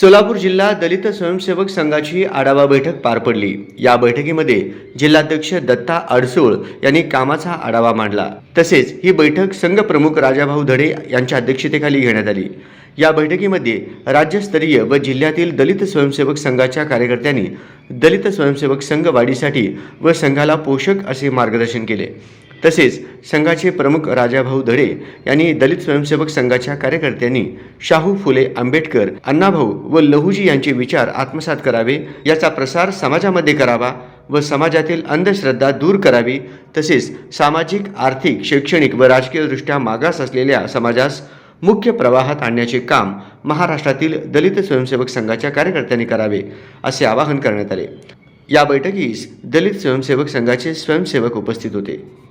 सोलापूर जिल्हा दलित स्वयंसेवक संघाची आढावा बैठक पार पडली. या बैठकीमध्ये जिल्हाध्यक्ष दत्ता अडसूळ यांनी कामाचा आढावा मांडला. तसेच ही बैठक संघ प्रमुख राजाभाऊ धडे यांच्या अध्यक्षतेखाली घेण्यात आली. या बैठकीमध्ये राज्यस्तरीय व जिल्ह्यातील दलित स्वयंसेवक संघाच्या कार्यकर्त्यांनी दलित स्वयंसेवक संघ वाढीसाठी व संघाला पोषक असे मार्गदर्शन केले. तसेच संघाचे प्रमुख राजाभाऊ धडे यांनी दलित स्वयंसेवक संघाच्या कार्यकर्त्यांनी शाहू फुले आंबेडकर अण्णाभाऊ व लहूजी यांचे विचार आत्मसात करावे याचा प्रसार समाजामध्ये करावा व समाजातील अंधश्रद्धा दूर करावी तसेच सामाजिक आर्थिक शैक्षणिक व राजकीयदृष्ट्या मागास असलेल्या समाजास मुख्य प्रवाहात आणण्याचे काम महाराष्ट्रातील दलित स्वयंसेवक संघाच्या कार्यकर्त्यांनी करावे असे आवाहन करण्यात आले. या बैठकीस दलित स्वयंसेवक संघाचे स्वयंसेवक उपस्थित होते.